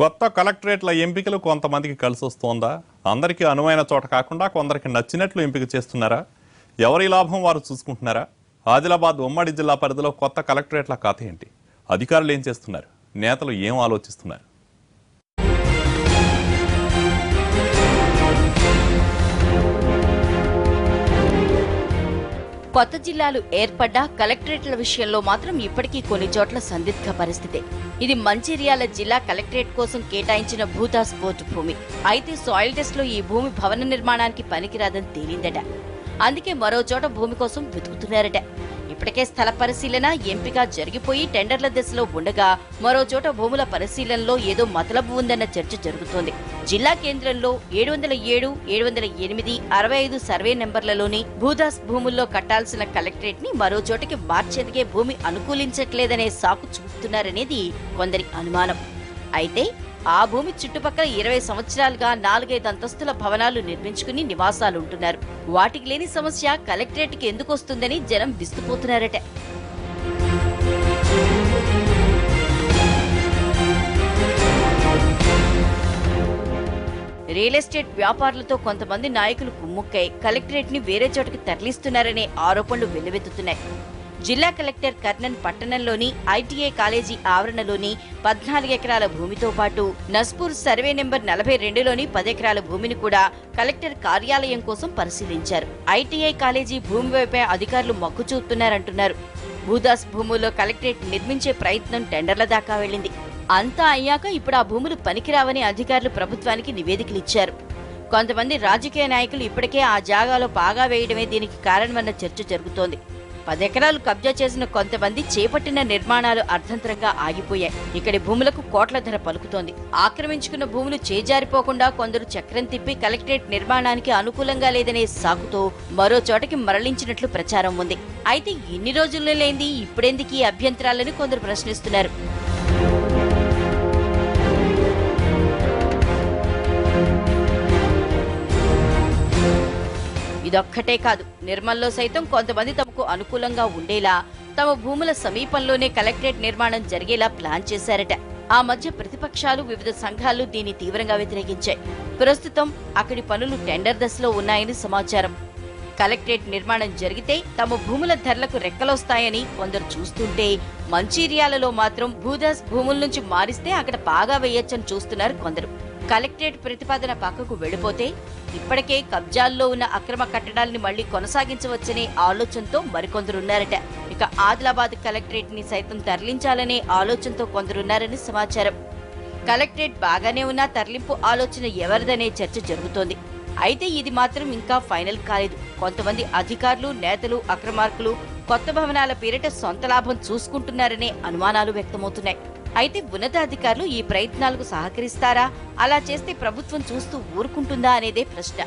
కొత్త కలెక్టరేట్ల ఎంపికలు కొంతమందికి కలిసి వస్తోందా అందరికీ అనువైన చోట కాకుండా కొందరికి నచ్చినట్లు ఎంపిక చేస్తున్నారా? ఎవరి లాభం వారు చూసుకుంటున్నారా? ఆదిలాబాద్ ఉమ్మడి జిల్లా పరిధిలో కొత్త కలెక్టరేట్ల కథ ఏంటి? అధికారులు ఏం చేస్తున్నారు? నేతలు ఏం ఆలోచిస్తున్నారు? కొత్త జిల్లాలు ఏర్పడ్డా కలెక్టరేట్ల విషయంలో మాత్రం ఇప్పటికీ కొన్ని చోట్ల సందిగ్ధ పరిస్థితే. ఇది మంచిర్యాల జిల్లా కలెక్టరేట్ కోసం కేటాయించిన భూతా పోర్టు భూమి. అయితే సాయిల్ టెస్ట్లో ఈ భూమి భవన నిర్మాణానికి పనికిరాదని తేలిందట. అందుకే మరో చోట భూమి కోసం వెతుకుతున్నారట. ఇప్పటికే స్థల పరిశీలన ఎంపిక జరిగిపోయి టెండర్ల దశలో ఉండగా మరో చోట భూముల పరిశీలనలో ఏదో మతలబు ఉందన్న చర్చ జరుగుతోంది. జిల్లా కేంద్రంలో ఏడు వందల ఏడు ఏడు వందల ఎనిమిది అరవై ఐదు సర్వే నెంబర్లలోని భూదాస్ భూముల్లో కట్టాల్సిన కలెక్టరేట్ని మరో చోటకి మార్చేందుకే భూమి అనుకూలించట్లేదనే సాకు చూపుతున్నారనేది కొందరి అనుమానం. అయితే ఆ భూమి చుట్టుపక్కల ఇరవై సంవత్సరాలుగా నాలుగైదు అంతస్తుల భవనాలు నిర్మించుకుని నివాసాలుంటున్నారు. వాటికి లేని సమస్య కలెక్టరేట్కి ఎందుకు వస్తుందని జనం విస్తుపోతున్నారట. రియల్ ఎస్టేట్ వ్యాపారులతో కొంతమంది నాయకులు కుమ్ముక్కై కలెక్టరేట్ని వేరే చోటకి తరలిస్తున్నారనే ఆరోపణలు వెల్లువెత్తుతున్నాయి. జిల్లా కలెక్టర్ కర్ణన్ పట్టణంలోని ఐటీఐ కాలేజీ ఆవరణలోని పద్నాలుగు ఎకరాల భూమితో పాటు నస్పూర్ సర్వే నెంబర్ నలభై రెండులోని పదెకరాల భూమిని కూడా కలెక్టర్ కార్యాలయం కోసం పరిశీలించారు. ఐటీఐ కాలేజీ భూమి వైపే అధికారులు మొగ్గు చూపుతున్నారంటున్నారు. భూదాస్ భూముల్లో కలెక్టరేట్ నిర్మించే ప్రయత్నం టెండర్ల దాకా వెళ్ళింది. అంతా అయ్యాక ఇప్పుడు ఆ భూములు పనికిరావని అధికారులు ప్రభుత్వానికి నివేదికలు ఇచ్చారు కొంతమంది రాజకీయ నాయకులు ఇప్పటికే ఆ జాగాలో పాగా వేయడమే దీనికి కారణమన్న చర్చ జరుగుతోంది. పదెకరాలు కబ్జా చేసిన కొంతమంది చేపట్టిన నిర్మాణాలు అర్థంతరంగా ఆగిపోయాయి. ఇక్కడి భూములకు కోట్ల ధర పలుకుతోంది. ఆక్రమించుకున్న భూములు చేజారిపోకుండా కొందరు చక్రం తిప్పి కలెక్టరేట్ నిర్మాణానికి అనుకూలంగా లేదనే సాకుతో మరో చోటకి మరలించినట్లు ప్రచారం ఉంది. అయితే ఇన్ని రోజుల్లో లేంది ఇప్పుడెందుకు ఈ అభ్యంతరాలని కొందరు ప్రశ్నిస్తున్నారు. ఇదొక్కటే కాదు నిర్మల్లో సైతం కొంతమంది తమకు అనుకూలంగా ఉండేలా తమ భూముల సమీపంలోనే కలెక్టరేట్ నిర్మాణం జరిగేలా ప్లాన్ చేశారట. ఆ మధ్య ప్రతిపక్షాలు వివిధ సంఘాలు దీన్ని తీవ్రంగా వ్యతిరేకించాయి. ప్రస్తుతం అక్కడి పనులు టెండర్ దశలో ఉన్నాయని సమాచారం. కలెక్టరేట్ నిర్మాణం జరిగితే తమ భూముల ధరలకు రెక్కలొస్తాయని కొందరు చూస్తుంటే మంచిర్యాలలో మాత్రం భూదాస్ భూముల నుంచి మారిస్తే అక్కడ బాగా వేయొచ్చని చూస్తున్నారు కొందరు. కలెక్టరేట్ ప్రతిపాదన పక్కకు వెళ్ళిపోతే ఇప్పటికే కబ్జాల్లో ఉన్న అక్రమ కట్టడాల్ని మళ్ళీ కొనసాగించవచ్చనే ఆలోచనతో మరికొందరున్నారట. ఇక ఆదిలాబాద్ కలెక్టరేట్ని సైతం తరలించాలనే ఆలోచనతో కొందరున్నారని సమాచారం. కలెక్టరేట్ బాగానే ఉన్నా తరలింపు ఆలోచన ఎవరిదనే చర్చ జరుగుతోంది. అయితే ఇది మాత్రం ఇంకా ఫైనల్ కాలేదు. కొంతమంది అధికారులు నేతలు అక్రమార్కులు కొత్త భవనాల పేరిట సొంత లాభం చూసుకుంటున్నారనే అనుమానాలు వ్యక్తమవుతున్నాయి. అయితే ఉన్నతాధికారులు ఈ ప్రయత్నాలకు సహకరిస్తారా? అలా చేస్తే ప్రభుత్వం చూస్తూ ఊరుకుంటుందా అనేదే ప్రశ్న.